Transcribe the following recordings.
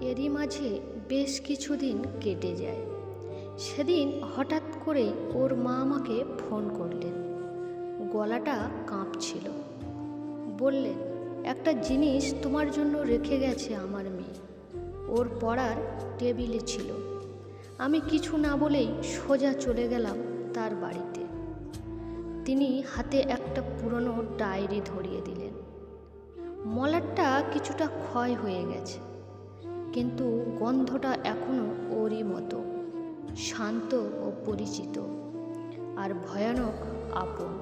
এরই মাঝে বেশ কিছুদিন কেটে যায়। সেদিন হঠাৎ করে ওর মা আমাকে ফোন করলেন। গলাটা কাঁপছিল। বললেন, একটা জিনিস তোমার জন্য রেখে গেছে আমার মেয়ে। ওর পড়ার টেবিলে ছিল। আমি কিছু না বলেই সোজা চলে গেলাম তার বাড়িতে। তিনি হাতে একটা পুরনো ডায়েরি ধরিয়ে দিলেন। মলারটা কিছুটা ক্ষয় হয়ে গেছে। কিন্তু গন্ধটা এখনও ওরই মতো, শান্ত ও পরিচিত আর ভয়ানক আপন।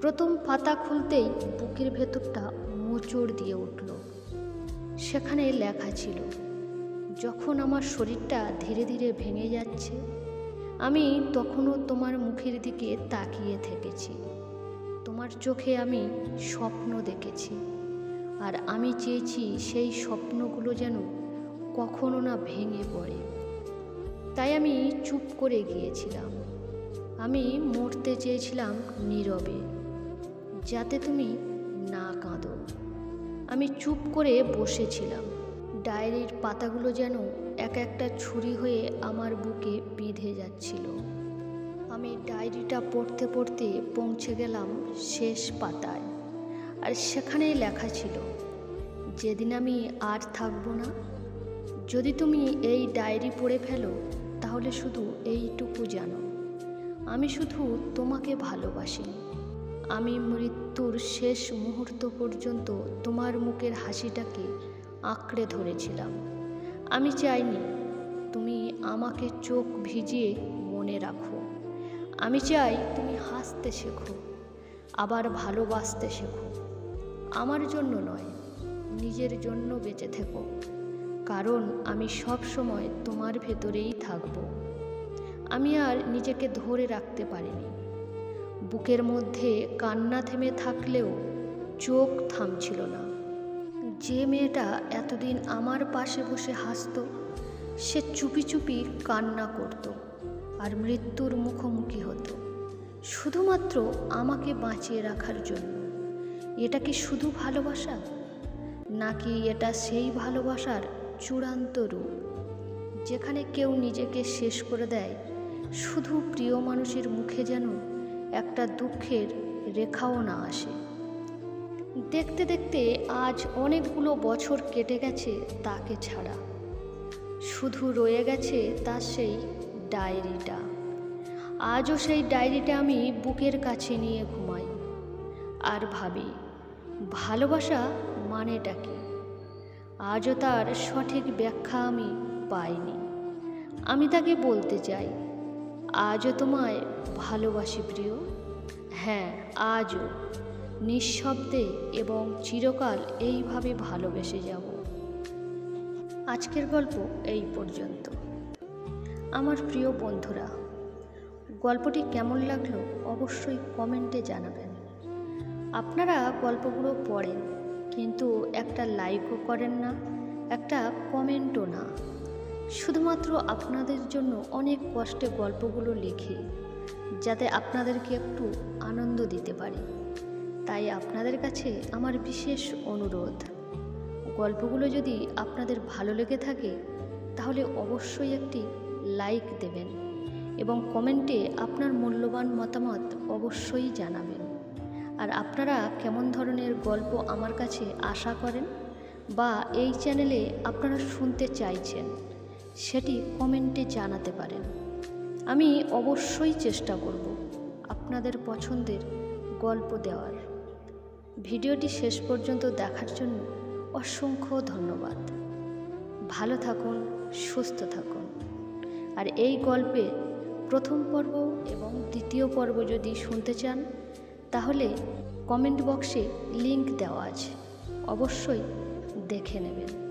প্রথম পাতা খুলতেই বুকের ভেতরটা মোচড় দিয়ে উঠল। সেখানে লেখা ছিল, যখন আমার শরীরটা ধীরে ধীরে ভেঙে যাচ্ছে, আমি তখনও তোমার মুখের দিকে তাকিয়ে থেকেছি। তোমার চোখে আমি স্বপ্ন দেখেছি, আর আমি চেয়েছি সেই স্বপ্নগুলো যেন কখনো না ভেঙে পড়ে। তাই আমি চুপ করে গিয়েছিলাম। আমি মরতে চেয়েছিলাম নীরবে, যাতে তুমি না কাঁদো। আমি চুপ করে বসেছিলাম। ডায়েরির পাতাগুলো যেন এক একটা ছুরি হয়ে আমার বুকে বিঁধে যাচ্ছিল। আমি ডায়েরিটা পড়তে পড়তে পৌঁছে গেলাম শেষ পাতায়। আর সেখানেই লেখা ছিল, যেদিন আমি আর থাকব না যদি তুমি এই ডায়েরি পড়ে ফেলো, তাহলে শুধু এইটুকু জানো। আমি শুধু তোমাকে ভালোবাসি। আমি মৃত্যুর শেষ মুহূর্ত পর্যন্ত তোমার মুখের হাসিটাকে আঁকড়ে ধরেছিলাম। আমি চাইনি তুমি আমাকে চোখ ভিজিয়ে মনে রাখো। আমি চাই তুমি হাসতে শেখো, আবার ভালোবাসতে শেখো। আমার জন্য নয়, নিজের জন্য বেঁচে থেকো। কারণ আমি সব সময় তোমার ভেতরেই থাকব। আমি আর নিজেকে ধরে রাখতে পারিনি। বুকের মধ্যে কান্না থেমে থাকলেও চোখ থামছিল না। যে মেয়েটা এতদিন আমার পাশে বসে হাসতো, সে চুপি চুপি কান্না করত আর মৃত্যুর মুখোমুখি হতো। শুধুমাত্র আমাকে বাঁচিয়ে রাখার জন্য। এটা কি শুধু ভালোবাসা? নাকি এটা সেই ভালোবাসার চূড়ান্ত রূপ। যেখানে কেউ নিজেকে শেষ করে দেয়, শুধু প্রিয় মানুষের মুখে যেন একটা দুঃখের রেখাও না আসে। দেখতে দেখতে আজ অনেকগুলো বছর কেটে গেছে তাকে ছাড়া। শুধু রয়ে গেছে তার সেই ডায়েরিটা। আজও সেই ডায়েরিটা আমি বুকের কাছে নিয়ে ঘুমাই। আর ভাবি, ভালোবাসা মানেটা কি? আজও তার সঠিক ব্যাখ্যা আমি পাইনি। আমি তাকে বলতে চাই, আজও তোমায় ভালোবাসি প্রিয়? হ্যাঁ আজও। নিঃশব্দে এবং চিরকাল এইভাবে ভালোবেসে যাব। আজকের গল্প এই পর্যন্ত। আমার প্রিয় বন্ধুরা, গল্পটি কেমন লাগল অবশ্যই কমেন্টে জানাবেন। আপনারা গল্পগুলো পড়েন কিন্তু একটা লাইকও করেন না, একটা কমেন্টও না। শুধুমাত্র আপনাদের জন্য অনেক কষ্টে গল্পগুলো লিখি, যাতে আপনাদেরকে একটু আনন্দ দিতে পারি। তাই আপনাদের কাছে আমার বিশেষ অনুরোধ, গল্পগুলো যদি আপনাদের ভালো লেগে থাকে, তাহলে অবশ্যই একটি লাইক দেবেন এবং কমেন্টে আপনার মূল্যবান মতামত অবশ্যই জানাবেন। আর আপনারা কেমন ধরনের গল্প আমার কাছে আশা করেন বা এই চ্যানেলে আপনারা শুনতে চাইছেন, সেটি কমেন্টে জানাতে পারেন। আমি অবশ্যই চেষ্টা করব আপনাদের পছন্দের গল্প দেওয়ার। ভিডিওটি শেষ পর্যন্ত দেখার জন্য অসংখ্য ধন্যবাদ। ভালো থাকুন, সুস্থ থাকুন। আর এই গল্পে প্রথম পর্ব এবং দ্বিতীয় পর্ব যদি শুনতে চান তাহলে কমেন্ট বক্সে লিংক দেওয়া আছে। অবশ্যই দেখে নেবেন।